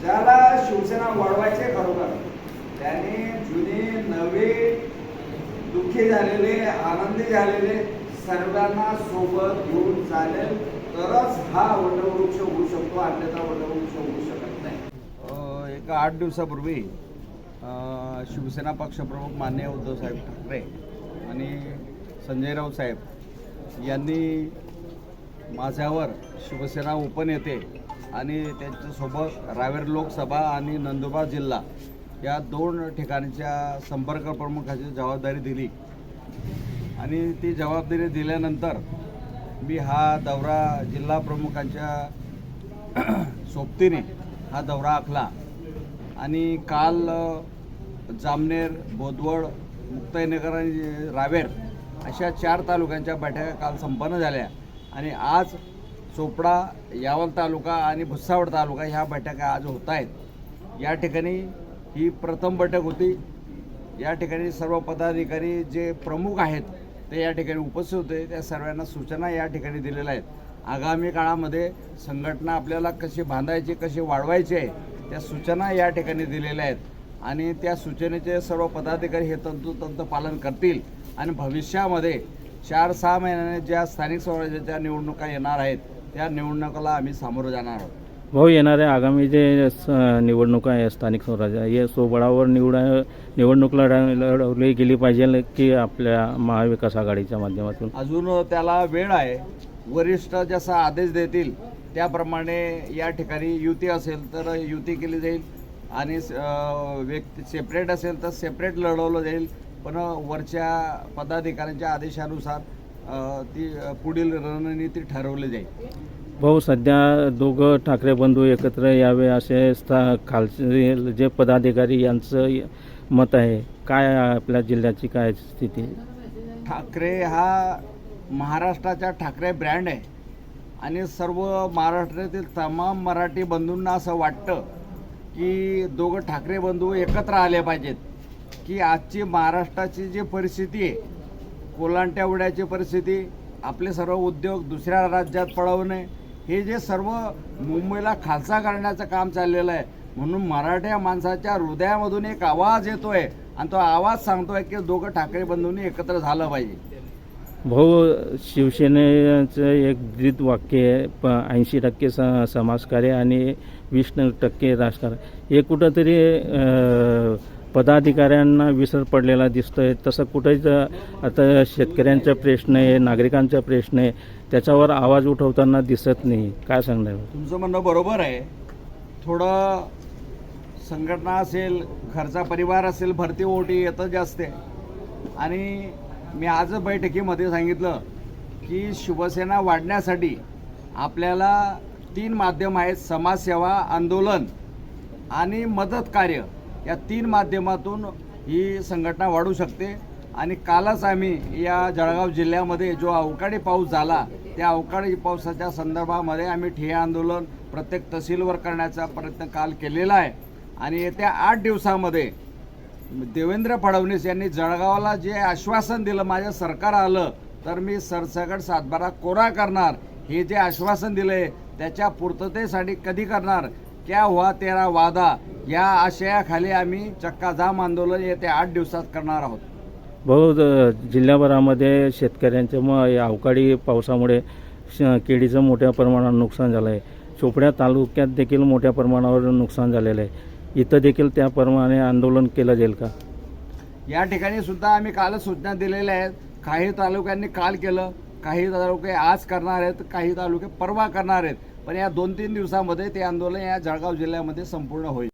ज्याला शिवसेना वाढवायचे खरोखर त्याने जुने नवे दुःखी झालेले आनंदी झालेले सर्वांना सोबत घेऊन चालेल. तरच हा वटवृक्ष होऊ शकतो अन्यथा वटवृक्ष होऊ शकत नाही. एक आठ दिवसापूर्वी शिवसेना पक्षप्रमुख मान्य उद्धवसाहेब ठाकरे आणि संजय राऊत साहेब यांनी माझ्यावर शिवसेना उपनेते आणि त्यांच्यासोबत रावेर लोकसभा आणि नंदुरबार जिल्हा या दोन ठिकाणच्या संपर्क प्रमुखाची जबाबदारी दिली. आणि ती जबाबदारी दिल्यानंतर मी हा दौरा जिल्हा प्रमुखांच्या सोबतीने हा दौरा आखला. आणि काल जामनेर बोदवड मुक्ताईनगर आणि रावेर अशा चार तालुक्यांच्या बैठका काल संपन्न झाल्या. आणि आज चोपडा यावल तालुका आणि भुसावळ तालुका ह्या बैठका आज होत आहेत. या ठिकाणी ही प्रथम बैठक होती. या ठिकाणी सर्व पदाधिकारी जे प्रमुख आहेत ते या ठिकाणी उपस्थित होते. त्या सर्वांना सूचना या ठिकाणी दिलेल्या आहेत. आगामी काळामध्ये संघटना आपल्याला कशी बांधायची कशी वाढवायची आहे त्या सूचना या ठिकाणी दिलेल्या आहेत. आणि त्या सूचनेचे सर्व पदाधिकारी हे तंतोतंत पालन करतील. आणि भविष्यामध्ये चार सहा महिन्याने ज्या स्थानिक स्वराज्याच्या निवडणुका येणार आहेत त्या निवडणुकाला आम्ही सामोरं जाणार आहोत. भाऊ येणाऱ्या आगामी जे स- निवडणुका आहे स्थानिक स्वराज्य हे सोबळावर निवडा निवडणूक लढा लढवली गेली पाहिजे की आपल्या महाविकास आघाडीच्या माध्यमातून? अजून त्याला वेळ आहे. वरिष्ठ जसा आदेश देतील त्याप्रमाणे या ठिकाणी युती असेल तर युती केली जाईल आणि अं, व्यक्ती सेपरेट असेल तर सेपरेट लढवलं जाईल. पण वरच्या पदाधिकाऱ्यांच्या आदेशानुसार ती पुढील रणनीती ठरवली जाईल. भाऊ सध्या दोघं ठाकरे बंधू एकत्र यावे असे स्था खालचे जे पदाधिकारी यांचं मत आहे काय आपल्या जिल्ह्याची काय स्थिती? ठाकरे हा महाराष्ट्राचा ठाकरे ब्रँड आहे. आणि सर्व महाराष्ट्रातील तमाम मराठी बंधूंना असं वाटतं की दोघं ठाकरे बंधू एकत्र आले पाहिजेत. की आजची महाराष्ट्राची जी परिस्थिती आहे कोलांट्या उड्याची परिस्थिती आपले सर्व उद्योग दुसऱ्या राज्यात पळवणे हे जे सर्व मुंबईला खालसा करण्याचं काम चाललेलं आहे म्हणून मराठ्या माणसाच्या हृदयामधून एक आवाज येतो आहे आणि तो आवाज सांगतोय की दोघं ठाकरे बंधूंनी एकत्र झालं पाहिजे. भाऊ शिवसेनेचं एक ब्रीद वाक्य आहे प ऐंशी टक्के स समाजकार्य आणि वीस टक्के राजकारण हे कुठंतरी पदाधिकाऱ्यांना विसर पडलेला दिसतो आहे तसं कुठेच आता शेतकऱ्यांचा प्रश्न आहे नागरिकांचा प्रश्न आहे त्याच्यावर आवाज उठवताना दिसत नाही. काय सांगणार? तुमचं म्हणणं बरोबर आहे. थोडं संघटना असेल घरचा परिवार असेल भरती ओटी येतं जास्त आहे. आणि मी आज बैठकीमध्ये सांगितलं की शिवसेना वाढण्यासाठी आपल्याला तीन माध्यम आहेत. समाजसेवा आंदोलन आणि मदत कार्य. या तीन माध्यमातून ही संघटना वाढू शकते. आणि कालच आम्ही या जळगाव जिल्ह्यामध्ये जो अवकाळी पाऊस झाला त्या अवकाळी पावसाच्या संदर्भामध्ये आम्ही ठिय्या आंदोलन प्रत्येक तहसीलवर करण्याचा प्रयत्न काल केलेला आहे. आणि येत्या आठ दिवसामध्ये देवेंद्र फडणवीस यांनी जळगावला जे आश्वासन दिलं माझं सरकार आलं तर मी सरसकट सातबारा कोरा करणार. हे जे आश्वासन दिले त्याच्या पूर्ततेसाठी कधी करणार? क्या हुआ तेरा वादा? या आशयाखाली आम्ही चक्काजाम आंदोलन येत्या आठ दिवसात करणार आहोत. भाऊ जिल्ह्याभरामध्ये शेतकऱ्यांच्या मग या अवकाळी पावसामुळे श- केळीचं मोठ्या प्रमाणात नुकसान झालं आहे चोपड्या तालुक्यात देखील मोठ्या प्रमाणावर नुकसान झालेलं आहे. इथं देखील त्याप्रमाणे आंदोलन केलं जाईल का? या ठिकाणी सुद्धा आम्ही कालच सूचना दिलेल्या आहेत. काही तालुक्यांनी काल केलं काही तालुके आज करणार आहेत काही तालुके परवा करणार आहेत. पण या दोन तीन दिवसामध्ये ते आंदोलन या जळगाव जिल्ह्यामध्ये संपूर्ण होईल.